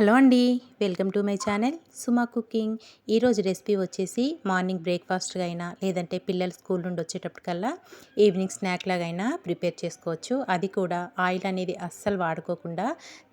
Hello అండి welcome to my channel Suma cooking. ఈరోజు recipe వచ్చేసి మార్నింగ్ బ్రేక్ఫాస్ట్గా అయినా లేదంటే పిల్లలు స్కూల్ నుండి వచ్చేటప్పటికల్లా ఈవినింగ్ స్నాక్ లాగైనా ప్రిపేర్ చేసుకోవచ్చు. అది కూడా ఆయిల్ అనేది అస్సలు వాడుకోకుండా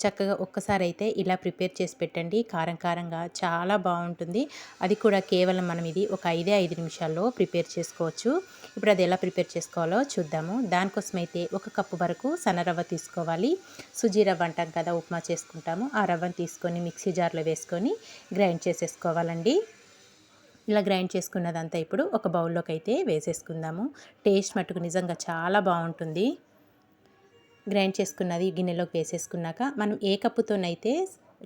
చక్కగా ఒక్కసారి అయితే ఇలా ప్రిపేర్ చేసి పెట్టండి. కారం కారంగా చాలా బాగుంటుంది. అది కూడా కేవలం మనం ఇది ఒక ఐదే ఐదు నిమిషాల్లో ప్రిపేర్ చేసుకోవచ్చు. ఇప్పుడు అది ఎలా ప్రిపేర్ చేసుకోవాలో చూద్దాము. దానికోసం అయితే ఒక కప్పు వరకు సన్నరవ్వ తీసుకోవాలి. సుజీ రవ్వ అంటాం కదా ఉప్మా చేసుకుంటాము. ఆ రవ్వను తీసుకొని మిక్సీ జార్లో వేసుకొని గ్రైండ్ చేసేసుకోవాలండి. ఇలా గ్రైండ్ చేసుకున్నదంతా ఇప్పుడు ఒక బౌల్లోకి అయితే వేసేసుకుందాము. టేస్ట్ మటుకు నిజంగా చాలా బాగుంటుంది. గ్రైండ్ చేసుకున్నది గిన్నెలోకి వేసేసుకున్నాక మనం ఏ కప్పుతోనైతే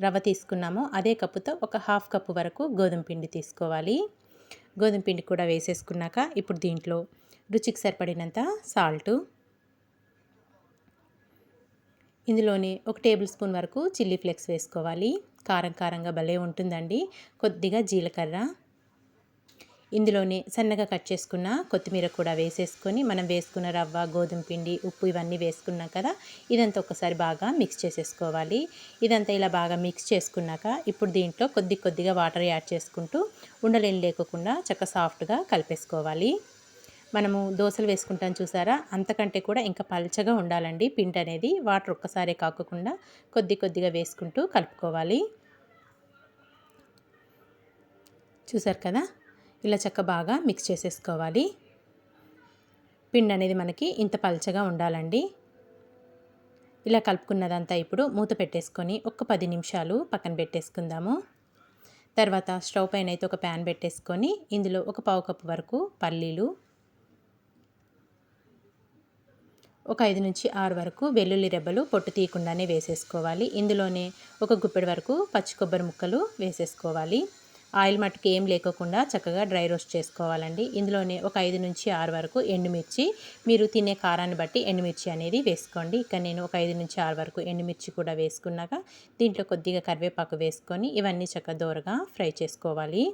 రవ్వ తీసుకున్నామో అదే కప్పుతో ఒక హాఫ్ కప్పు వరకు గోధుమ పిండి తీసుకోవాలి. గోధుమ పిండి కూడా వేసేసుకున్నాక ఇప్పుడు దీంట్లో రుచికి సరిపడినంత సాల్టు ఇందులోనే ఒక టేబుల్ స్పూన్ వరకు చిల్లీ ఫ్లేక్స్ వేసుకోవాలి. కారం కారంగా భలే ఉంటుందండి. కొద్దిగా జీలకర్ర. ఇందులోనే సన్నగా కట్ చేసుకున్న కొత్తిమీర కూడా వేసేసుకొని మనం వేసుకున్న రవ్వ గోధుమ పిండి ఉప్పు ఇవన్నీ వేసుకున్నాం కదా ఇదంతా ఒకసారి బాగా మిక్స్ చేసేసుకోవాలి. ఇదంతా ఇలా బాగా మిక్స్ చేసుకున్నాక ఇప్పుడు దీంట్లో కొద్ది కొద్దిగా వాటర్ యాడ్ చేసుకుంటూ ఉండలేని లేకుండా చక్క సాఫ్ట్గా కలిపేసుకోవాలి. మనము దోశలు వేసుకుంటాం చూసారా? అంతకంటే కూడా ఇంకా పల్చగా ఉండాలండి పిండి అనేది. వాటర్ ఒక్కసారే కాకుండా కొద్ది కొద్దిగా వేసుకుంటూ కలుపుకోవాలి. చూసారు కదా? ఇలా చక్క బాగా మిక్స్ చేసేసుకోవాలి. పిండి అనేది మనకి ఇంత పల్చగా ఉండాలండి. ఇలా కలుపుకున్నదంతా ఇప్పుడు మూత పెట్టేసుకొని ఒక పది నిమిషాలు పక్కన పెట్టేసుకుందాము. తర్వాత స్టవ్ పైన అయితే ఒక ప్యాన్ పెట్టేసుకొని ఇందులో ఒక పావు కప్పు వరకు పల్లీలు ఒక ఐదు నుంచి ఆరు వరకు వెల్లుల్లి రెబ్బలు పొట్టు తీయకుండానే వేసేసుకోవాలి. ఇందులోనే ఒక గుప్పెడు వరకు పచ్చి కొబ్బరి ముక్కలు వేసేసుకోవాలి. ఆయిల్ మట్టుకు ఏం లేకోకుండా చక్కగా డ్రై రోస్ట్ చేసుకోవాలండి. ఇందులోనే ఒక ఐదు నుంచి ఆరు వరకు ఎండుమిర్చి. మీరు తినే కారాన్ని బట్టి ఎండుమిర్చి అనేది వేసుకోండి. ఇక నేను ఒక ఐదు నుంచి ఆరు వరకు ఎండుమిర్చి కూడా వేసుకున్నాక దీంట్లో కొద్దిగా కరివేపాకు వేసుకొని ఇవన్నీ చక్కగా దోరగా ఫ్రై చేసుకోవాలి.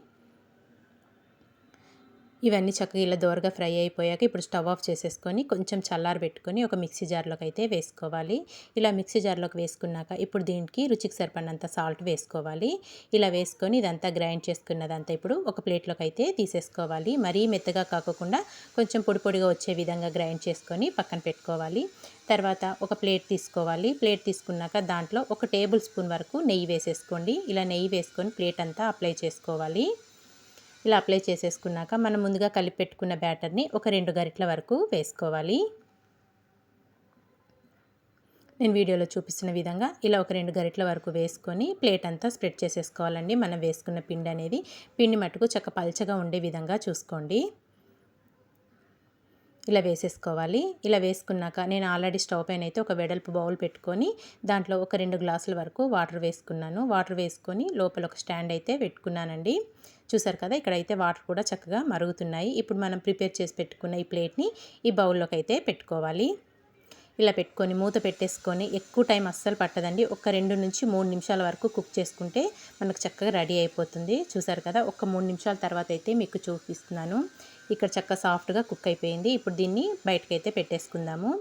ఇవన్నీ చక్కగా ఇలా దోరగా ఫ్రై అయిపోయాక ఇప్పుడు స్టవ్ ఆఫ్ చేసేసుకొని కొంచెం చల్లారి పెట్టుకొని ఒక మిక్సీ జార్లోకి అయితే వేసుకోవాలి. ఇలా మిక్సీ జార్లోకి వేసుకున్నాక ఇప్పుడు దీనికి రుచికి సరిపడినంత సాల్ట్ వేసుకోవాలి. ఇలా వేసుకొని ఇదంతా గ్రైండ్ చేసుకున్నదంతా ఇప్పుడు ఒక ప్లేట్లోకి అయితే తీసేసుకోవాలి. మరీ మెత్తగా కాకుండా కొంచెం పొడి పొడిగా వచ్చే విధంగా గ్రైండ్ చేసుకొని పక్కన పెట్టుకోవాలి. తర్వాత ఒక ప్లేట్ తీసుకోవాలి. ప్లేట్ తీసుకున్నాక దాంట్లో ఒక టేబుల్ స్పూన్ వరకు నెయ్యి వేసేసుకోండి. ఇలా నెయ్యి వేసుకొని ప్లేట్ అంతా అప్లై చేసుకోవాలి. ఇలా అప్లై చేసేసుకున్నాక మనం ముందుగా కలిపి పెట్టుకున్న బ్యాటర్ని ఒక రెండు గరిటల వరకు వేసుకోవాలి. నేను వీడియోలో చూపిస్తున్న విధంగా ఇలా ఒక రెండు గరిటల వరకు వేసుకొని ప్లేట్ అంతా స్ప్రెడ్ చేసేసుకోవాలండి. మనం వేసుకున్న పిండి అనేది పిండి మట్టుకు చక్క పల్చగా ఉండే విధంగా చూసుకోండి. ఇలా వేసేసుకోవాలి. ఇలా వేసుకున్నాక నేను ఆల్రెడీ స్టవ్ పైన అయితే ఒక వెడల్పు బౌల్ పెట్టుకొని దాంట్లో ఒక రెండు గ్లాసుల వరకు వాటర్ వేసుకున్నాను. వాటర్ వేసుకొని లోపల ఒక స్టాండ్ అయితే పెట్టుకున్నానండి. చూసారు కదా ఇక్కడైతే వాటర్ కూడా చక్కగా మరుగుతున్నాయి. ఇప్పుడు మనం ప్రిపేర్ చేసి పెట్టుకున్న ఈ ప్లేట్ని ఈ బౌల్లోకి అయితే పెట్టుకోవాలి. ఇలా పెట్టుకొని మూత పెట్టేసుకొని ఎక్కువ టైం అస్సలు పట్టదండి. ఒక రెండు నుంచి మూడు నిమిషాల వరకు కుక్ చేసుకుంటే మనకు చక్కగా రెడీ అయిపోతుంది. చూసారు కదా ఒక మూడు నిమిషాల తర్వాత అయితే మీకు చూపిస్తున్నాను. ఇక్కడ చక్కగా సాఫ్ట్గా కుక్ అయిపోయింది. ఇప్పుడు దీన్ని బయటకైతే పెట్టేసుకుందాము.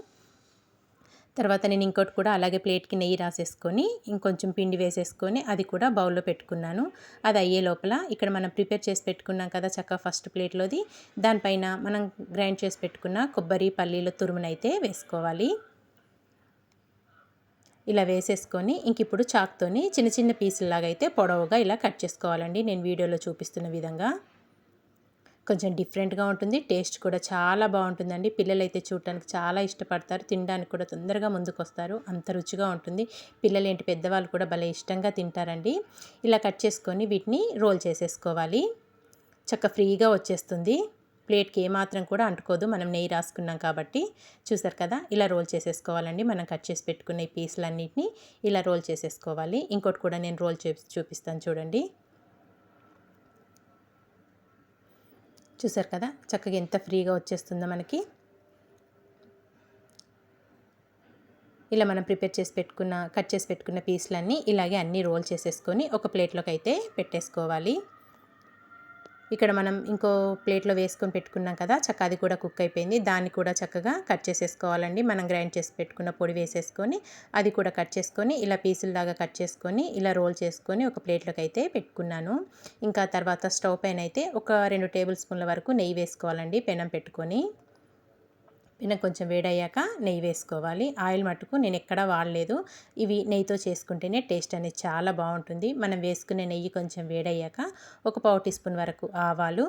తర్వాత నేను ఇంకోటి కూడా అలాగే ప్లేట్కి నెయ్యి రాసేసుకొని ఇంకొంచెం పిండి వేసేసుకొని అది కూడా బౌల్లో పెట్టుకున్నాను. అది అయ్యే లోపల ఇక్కడ మనం ప్రిపేర్ చేసి పెట్టుకున్నాం కదా చక్కగా ఫస్ట్ ప్లేట్లోది దానిపైన మనం గ్రైండ్ చేసి పెట్టుకున్న కొబ్బరి పల్లీల తురుమునైతే వేసుకోవాలి. ఇలా వేసేసుకొని ఇంక ఇప్పుడు చాక్తోని చిన్న చిన్న పీసులాగా అయితే పొడవుగా ఇలా కట్ చేసుకోవాలండి. నేను వీడియోలో చూపిస్తున్న విధంగా. కొంచెం డిఫరెంట్గా ఉంటుంది. టేస్ట్ కూడా చాలా బాగుంటుందండి. పిల్లలు అయితే చూడటానికి చాలా ఇష్టపడతారు. తినడానికి కూడా తొందరగా ముందుకు వస్తారు అంత రుచిగా ఉంటుంది. పిల్లలు ఏంటి పెద్దవాళ్ళు కూడా భలే ఇష్టంగా తింటారండి. ఇలా కట్ చేసుకొని వీటిని రోల్ చేసేసుకోవాలి. చక్క ఫ్రీగా వచ్చేస్తుంది. ప్లేట్కి ఏమాత్రం కూడా అంటుకోదు. మనం నెయ్యి రాసుకున్నాం కాబట్టి. చూసారు కదా? ఇలా రోల్ చేసేసుకోవాలండి. మనం కట్ చేసి పెట్టుకున్న ఈ పీసులన్నింటినీ ఇలా రోల్ చేసేసుకోవాలి. ఇంకోటి కూడా నేను రోల్ చేసి చూపిస్తాను చూడండి. చూసారు కదా? చక్కగా ఎంత ఫ్రీగా వచ్చేస్తుందో మనకి. ఇలా మనం ప్రిపేర్ చేసి పెట్టుకున్న కట్ చేసి పెట్టుకున్న పీసులన్నీ ఇలాగే అన్నీ రోల్ చేసేసుకొని ఒక ప్లేట్లోకి అయితే పెట్టేసుకోవాలి. ఇక్కడ మనం ఇంకో ప్లేట్లో వేసుకొని పెట్టుకున్నాం కదా చక్క అది కూడా కుక్ అయిపోయింది. దాన్ని కూడా చక్కగా కట్ చేసేసుకోవాలండి. మనం గ్రైండ్ చేసి పెట్టుకున్న పొడి వేసేసుకొని అది కూడా కట్ చేసుకొని ఇలా పీసుల్లాగా కట్ చేసుకొని ఇలా రోల్ చేసుకొని ఒక ప్లేట్లోకి అయితే పెట్టుకున్నాను. ఇంకా తర్వాత స్టవ్ పైన అయితే ఒక రెండు టేబుల్ స్పూన్ల వరకు నెయ్యి వేసుకోవాలండి పెనం పెట్టుకొని. పెనం కొంచెం వేడయ్యాక నెయ్యి వేసుకోవాలి. ఆయిల్ మట్టుకు నేను ఎక్కడా వాడలేదు. ఇవి నెయ్యితో చేసుకుంటేనే టేస్ట్ అనేది చాలా బాగుంటుంది. మనం వేసుకునే నెయ్యి కొంచెం వేడయ్యాక ఒక పావు టీ స్పూన్ వరకు ఆవాలు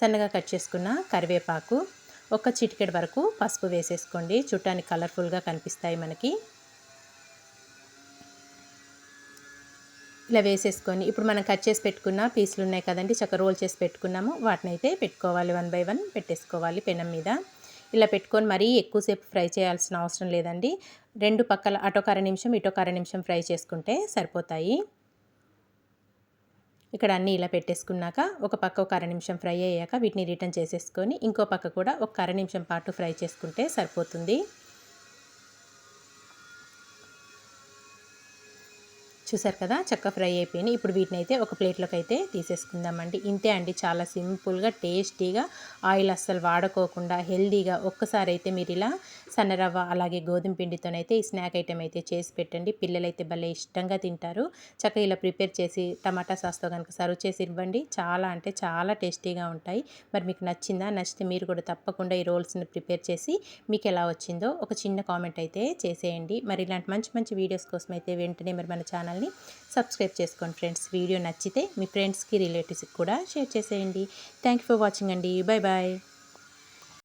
సన్నగా కట్ చేసుకున్న కరివేపాకు ఒక చిటికెడు వరకు పసుపు వేసేసుకోండి. చుట్టానికి కలర్ఫుల్గా కనిపిస్తాయి మనకి. ఇలా వేసేసుకొని ఇప్పుడు మనం కట్ చేసి పెట్టుకున్న పీసులు ఉన్నాయి కదండి చక్క రోల్ చేసి పెట్టుకున్నాము. వాటిని అయితే పెట్టుకోవాలి. వన్ బై వన్ పెట్టేసుకోవాలి పెనం మీద. ఇలా పెట్టుకొని మరీ ఎక్కువసేపు ఫ్రై చేయాల్సిన అవసరం లేదండి. రెండు పక్కల అటొక అర నిమిషం ఇటొక అర నిమిషం ఫ్రై చేసుకుంటే సరిపోతాయి. ఇక్కడ అన్నీ ఇలా పెట్టేసుకున్నాక ఒక పక్క ఒక అర నిమిషం ఫ్రై అయ్యాక వీటిని రిటర్న్ చేసేసుకొని ఇంకో పక్క కూడా ఒక అర నిమిషం పాటు ఫ్రై చేసుకుంటే సరిపోతుంది. చూసారు కదా చక్క ఫ్రై అయిపోయినాయి. ఇప్పుడు వీటిని అయితే ఒక ప్లేట్లోకి అయితే తీసేసుకుందామండి. ఇంతే అండి చాలా సింపుల్గా టేస్టీగా ఆయిల్ అస్సలు వాడుకోకుండా హెల్దీగా ఒక్కసారి అయితే మీరు ఇలా సన్నరవ్వ అలాగే గోధుమ పిండితోనైతే ఈ స్నాక్ ఐటెం అయితే చేసి పెట్టండి. పిల్లలైతే భలే ఇష్టంగా తింటారు. చక్కగా ఇలా ప్రిపేర్ చేసి టమాటా సాస్తో కనుక సర్వ్ చేసి ఇవ్వండి. చాలా అంటే చాలా టేస్టీగా ఉంటాయి. మరి మీకు నచ్చిందా నచ్చితే మీరు కూడా తప్పకుండా ఈ రోల్స్ని ప్రిపేర్ చేసి మీకు ఎలా వచ్చిందో ఒక చిన్న కామెంట్ అయితే చేసేయండి. మరి ఇలాంటి మంచి మంచి వీడియోస్ కోసం అయితే వెంటనే మరి మన ఛానల్ని సబ్స్క్రైబ్ చేసుకోండి ఫ్రెండ్స్. వీడియో నచ్చితే మీ ఫ్రెండ్స్కి రిలేటివ్స్కి కూడా షేర్ చేసేయండి. థ్యాంక్ ఫర్ వాచింగ్ అండి. Bye bye